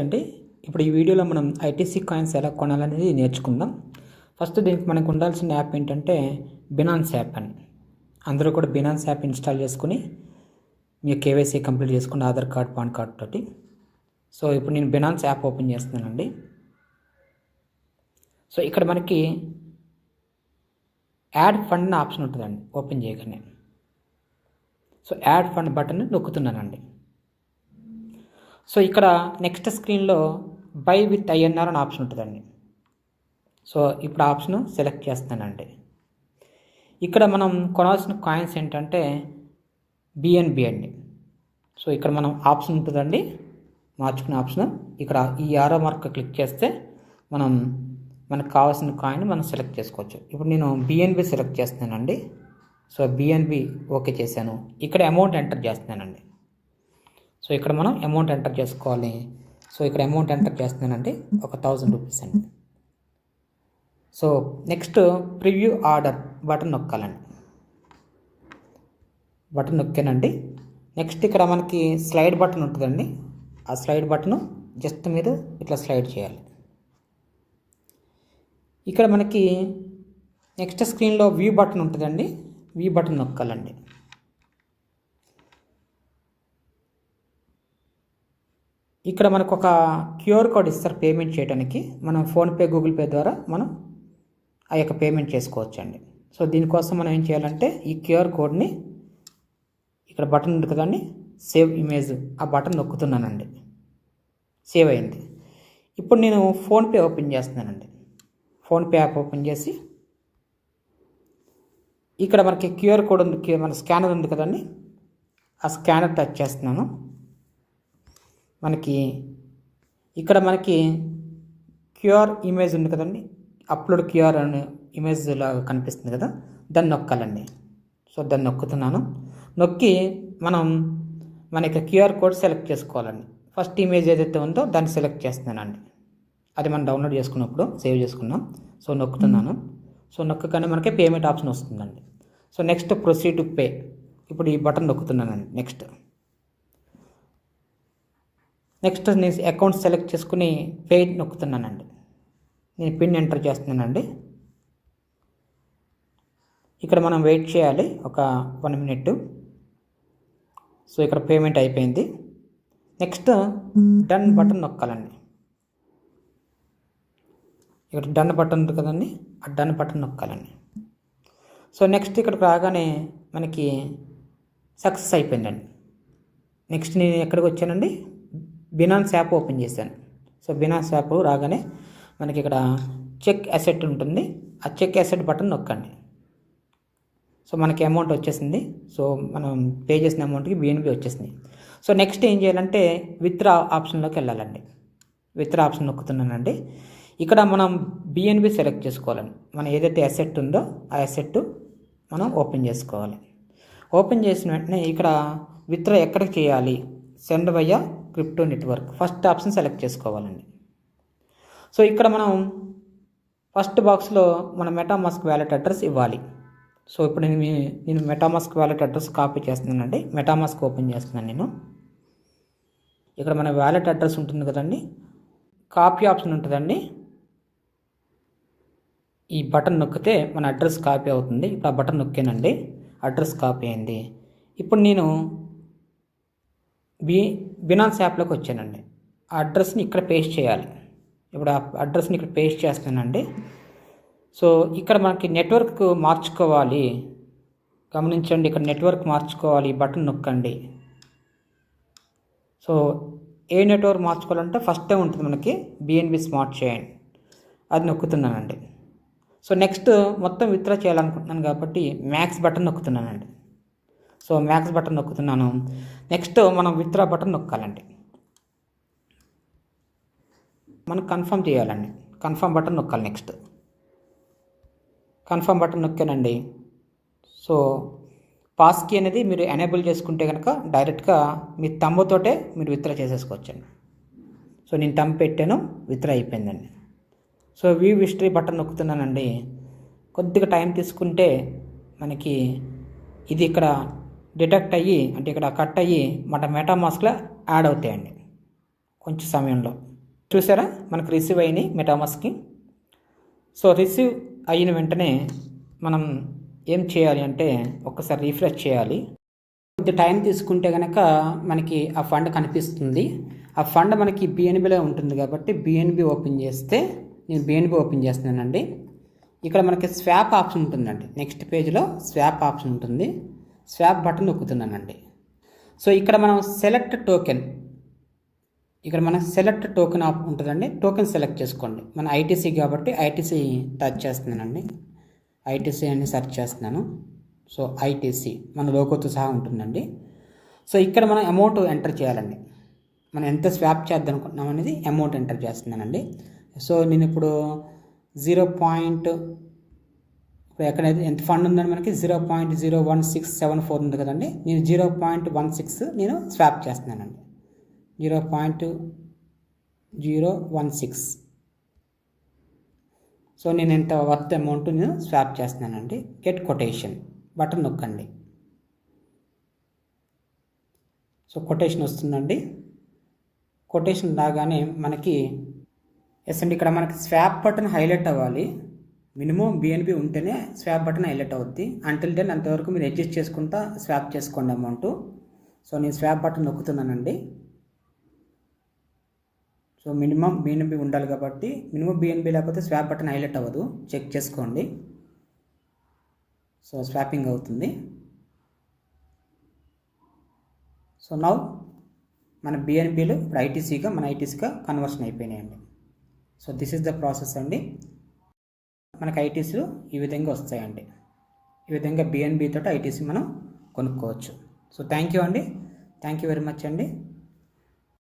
అండి ఇప్పుడు ఈ వీడియోలో మనం ఐటీసీ కాయిన్స్ ఎలా కొనాలనేది నేర్చుకుందాం. ఫస్ట్ దీనికి మనకు ఉండాల్సిన యాప్ ఏంటంటే బినాన్స్ యాప్ అని. అందరూ కూడా బినాన్స్ యాప్ ఇన్స్టాల్ చేసుకుని మీ కేవైసీ కంప్లీట్ చేసుకుని ఆధార్ కార్డ్ పాన్ కార్డ్ తోటి. సో ఇప్పుడు నేను బినాన్స్ యాప్ ఓపెన్ చేస్తున్నానండి. సో ఇక్కడ మనకి యాడ్ ఫండ్ ఆప్షన్ ఉంటుందండి ఓపెన్ చేయగానే. సో యాడ్ ఫండ్ బటన్ నొక్కుతున్నానండి. సో ఇక్కడ నెక్స్ట్ స్క్రీన్లో బై విత్ ఐఎన్ఆర్ అని ఆప్షన్ ఉంటుందండి. సో ఇప్పుడు ఆప్షన్ సెలెక్ట్ చేస్తానండి. ఇక్కడ మనం కొనాల్సిన కాయిన్స్ ఏంటంటే బిఎన్బి అండి. సో ఇక్కడ మనం ఆప్షన్ ఉంటుందండి. మార్చుకునే ఆప్షన్ ఇక్కడ ఈ ఆరో మార్క్ క్లిక్ చేస్తే మనం మనకు కావాల్సిన కాయిన్ మనం సెలెక్ట్ చేసుకోవచ్చు. ఇప్పుడు నేను బిఎన్బి సెలెక్ట్ చేస్తున్నానండి. సో బిఎన్బి ఓకే చేశాను. ఇక్కడ అమౌంట్ ఎంటర్ చేస్తున్నానండి. సో ఇక్కడ మనం అమౌంట్ ఎంటర్ చేసుకోవాలి. సో ఇక్కడ అమౌంట్ ఎంటర్ చేస్తున్నానండి ఒక థౌజండ్ రూపీస్ అండి. So next preview order button నొక్కాలండి. Button నొక్కానండి. నెక్స్ట్ ఇక్కడ మనకి స్లైడ్ బటన్ ఉంటుందండి. ఆ స్లైడ్ బటన్ జస్ట్ మీరు ఇట్లా స్లైడ్ చేయాలి. ఇక్కడ మనకి నెక్స్ట్ స్క్రీన్లో వ్యూ బటన్ ఉంటుందండి. వ్యూ బటన్ నొక్కాలండి. ఇక్కడ మనకు ఒక క్యూఆర్ కోడ్ ఇస్తారు పేమెంట్ చేయడానికి మనం ఫోన్పే గూగుల్ పే ద్వారా మనం ఆ యొక్క పేమెంట్ చేసుకోవచ్చండి. సో దీనికోసం మనం ఏం చేయాలంటే ఈ క్యూఆర్ కోడ్ని ఇక్కడ బటన్ ఉంది కదండి సేవ్ ఇమేజ్ ఆ బటన్ నొక్కుతున్నానండి. సేవ్ అయింది. ఇప్పుడు నేను ఫోన్పే ఓపెన్ చేస్తున్నానండి. ఫోన్పే యాప్ ఓపెన్ చేసి ఇక్కడ మనకి క్యూఆర్ కోడ్ ఉంది మన స్కానర్ ఉంది కదండి ఆ స్కానర్ టచ్ చేస్తున్నాను. మనకి ఇక్కడ మనకి క్యూఆర్ ఇమేజ్ ఉంది కదండి. అప్లోడ్ క్యూఆర్ అనే ఇమేజ్ లాగా కనిపిస్తుంది కదా. దాన్ని నొక్కాలండి. సో దాన్ని నొక్కుతున్నాను. నొక్కి మనం మనకి క్యూఆర్ కోడ్ సెలెక్ట్ చేసుకోవాలండి. ఫస్ట్ ఇమేజ్ ఏదైతే ఉందో దాన్ని సెలెక్ట్ చేస్తున్నానండి. అది మనం డౌన్లోడ్ చేసుకున్నప్పుడు సేవ్ చేసుకున్నాం. సో నొక్కుతున్నాను. సో నొక్కగానే మనకి పేమెంట్ ఆప్షన్ వస్తుందండి. So next proceed to pay. ఇప్పుడు ఈ బటన్ నొక్కుతున్నానండి. నెక్స్ట్. నెక్స్ట్ నేను అకౌంట్ సెలెక్ట్ చేసుకుని పే నొక్కుతున్నానండి. నేను పిన్ ఎంటర్ చేస్తున్నానండి. ఇక్కడ మనం వెయిట్ చేయాలి ఒక వన్ మినిట్. సో ఇక్కడ పేమెంట్ అయిపోయింది. నెక్స్ట్ డన్ బటన్ నొక్కాలండి. ఇక్కడ డన్ బటన్ ఉంది కదండి ఆ డన్ బటన్ నొక్కాలండి. సో నెక్స్ట్ ఇక్కడికి రాగానే మనకి సక్సెస్ అయిపోయిందండి. నెక్స్ట్ నేను ఎక్కడికి వచ్చానండి? బినాన్స్ యాప్ ఓపెన్ చేశాను. సో బినాన్స్ యాప్ రాగానే మనకి ఇక్కడ చెక్ అసెట్ ఉంటుంది. ఆ చెక్ అసెట్ బటన్ నొక్కండి. సో మనకి అమౌంట్ వచ్చేసింది. సో మనం పే చేసిన అమౌంట్కి బిఎన్బి వచ్చేసింది. సో నెక్స్ట్ ఏం చేయాలంటే విత్డ్రా ఆప్షన్లోకి వెళ్ళాలండి. విత్డ్రా ఆప్షన్ నొక్కుతున్నానండి. ఇక్కడ మనం బిఎన్బి సెలెక్ట్ చేసుకోవాలండి. మనం ఏదైతే అసెట్ ఉందో ఆ అసెట్ మనం ఓపెన్ చేసుకోవాలి. ఓపెన్ చేసిన వెంటనే ఇక్కడ విత్డ్రా ఎక్కడికి చేయాలి? Send via crypto network. First option select చేసుకోవాలండి. సో ఇక్కడ మనం ఫస్ట్ బాక్స్లో మన మెటామాస్క్ వ్యాలెట్ అడ్రస్ ఇవ్వాలి. సో ఇప్పుడు నేను నేను మెటామాస్క్ వ్యాలెట్ అడ్రస్ కాపీ చేస్తున్నానండి. మెటామాస్క్ ఓపెన్ చేస్తున్నాను నేను. ఇక్కడ మన వ్యాలెట్ అడ్రస్ ఉంటుంది కదండి. కాపీ ఆప్షన్ ఉంటుందండి. ఈ బటన్ నొక్కితే మన అడ్రస్ కాపీ అవుతుంది. ఇప్పుడు ఆ బటన్ నొక్కానండి. అడ్రస్ కాపీ అయింది. ఇప్పుడు నేను బి బినాన్స్ యాప్లోకి వచ్చానండి. ఆ అడ్రస్ని ఇక్కడ పేస్ట్ చేయాలి. ఇప్పుడు ఆ అడ్రస్ని ఇక్కడ పేస్ట్ చేస్తానండి సో ఇక్కడ మనకి నెట్వర్క్ మార్చుకోవాలి. గమనించండి ఇక్కడ నెట్వర్క్ మార్చుకోవాలి బటన్ నొక్కండి. సో ఏ నెట్వర్క్ మార్చుకోవాలంటే ఫస్టే ఉంటుంది మనకి బిఎన్బి స్మార్ట్ చైన్ అది నొక్కుతున్నానండి. సో నెక్స్ట్ మొత్తం విత్డ్రా చేయాలనుకుంటున్నాను కాబట్టి మ్యాక్స్ బటన్ నొక్కుతున్నానండి. సో మ్యాక్స్ బటన్ నొక్కుతున్నాను. నెక్స్ట్ మనం విత్డ్రా బటన్ నొక్కాలండి. మనం కన్ఫర్మ్ చేయాలండి. కన్ఫర్మ్ బటన్ నొక్కాలి నెక్స్ట్ కన్ఫర్మ్ బటన్ నొక్కానండి. సో పాస్కీ అనేది మీరు ఎనేబుల్ చేసుకుంటే కనుక డైరెక్ట్గా మీ తమ్ముతోటే మీరు విత్డ్రా చేసేసుకోవచ్చండి. సో నేను తమ్ము పెట్టాను విత్డ్రా అయిపోయిందండి. సో వ్యూ హిస్టరీ బటన్ నొక్కుతున్నానండి. కొద్దిగా టైం తీసుకుంటే మనకి ఇది ఇక్కడ డిటెక్ట్ అయ్యి అంటే ఇక్కడ కట్ అయ్యి మన మెటామాస్క్లో యాడ్ అవుతాయండి. కొంచెం సమయంలో. చూసారా? మనకు రిసీవ్ అయినాయి మెటామస్కి సో రిసీవ్ అయిన వెంటనే మనం ఏం చేయాలి అంటే ఒక్కసారి రీఫ్రెష్ చేయాలి. కొద్ది టైం తీసుకుంటే కనుక మనకి ఆ ఫండ్ కనిపిస్తుంది. ఆ ఫండ్ మనకి బిఎన్బిలో ఉంటుంది కాబట్టి బిఎన్బి ఓపెన్ చేస్తే నేను బిఎన్బి ఓపెన్ చేస్తున్నానండి. ఇక్కడ మనకి స్వాప్ ఆప్షన్ ఉంటుందండి. నెక్స్ట్ పేజ్లో స్వాప్ ఆప్షన్ ఉంటుంది. స్వాప్ బటన్ నొక్కుతున్నానండి. సో ఇక్కడ మనం సెలెక్ట్ టోకెన్. ఇక్కడ మన సెలెక్ట్ టోకెన్ ఆప్ ఉంటుందండి. టోకెన్ సెలెక్ట్ చేసుకోండి. మన ఐటీసీ కాబట్టి ఐటీసీ టచ్ చేస్తున్నానండి. ఐటీసీ అని సెర్చ్ చేస్తున్నాను. సో ఐటీసీ మన లోకోతో సహా ఉంటుందండి. సో ఇక్కడ మనం అమౌంట్ ఎంటర్ చేయాలండి. మనం ఎంత స్వాప్ చేద్దాం అనుకుంటున్నాం అనేది అమౌంట్ ఎంటర్ చేస్తున్నానండి. సో నేను ఇప్పుడు జీరో పాయింట్ ఎక్కడైతే ఎంత ఫండ్ ఉందని మనకి zero point zero one six seven four ఉంది కదండి. నేను జీరో పాయింట్ వన్ సిక్స్ నేను స్వాప్ చేస్తున్నానండి. Zero point zero one six so నేను ఎంత వర్త్ అమౌంట్ నేను స్వాప్ చేస్తున్నానండి. గెట్ కొటేషన్ బటన్ నొక్కండి. సో కొటేషన్ వస్తుందండి. కొటేషన్ రాగానే మనకి ఎస్ అండి ఇక్కడ మనకి స్వాప్ బటన్ హైలైట్ అవ్వాలి. మినిమం బిఎన్బి ఉంటేనే స్వాప్ బటన్ హైలైట్ అవుద్ది. అంటిల్ దెన్ అంతవరకు మీరు అడ్జస్ట్ చేసుకుంటా స్వాప్ చేసుకోండి అమౌంట్ సో నేను స్వాప్ బటన్ నొక్కుతున్నానండి. సో మినిమం బిఎన్బి ఉండాలి కాబట్టి మినిమం బిఎన్బి లేకపోతే స్వాప్ బటన్ హైలైట్ అవ్వదు. చెక్ చేసుకోండి. సో స్వాపింగ్ అవుతుంది. సో నౌ మన బిఎన్బిలు ఇప్పుడు ఐటీసీగా మన ఐటీసీగా కన్వర్షన్ అయిపోయినాయండి. So this is the process అండి. మనకు ఐటీసీలు ఈ విధంగా వస్తాయండి. ఈ విధంగా బిఎన్బి తోటి ఐటీసీ మనం కొనుక్కోవచ్చు. సో థ్యాంక్ యూ అండి. థ్యాంక్ యూ వెరీ మచ్ అండి.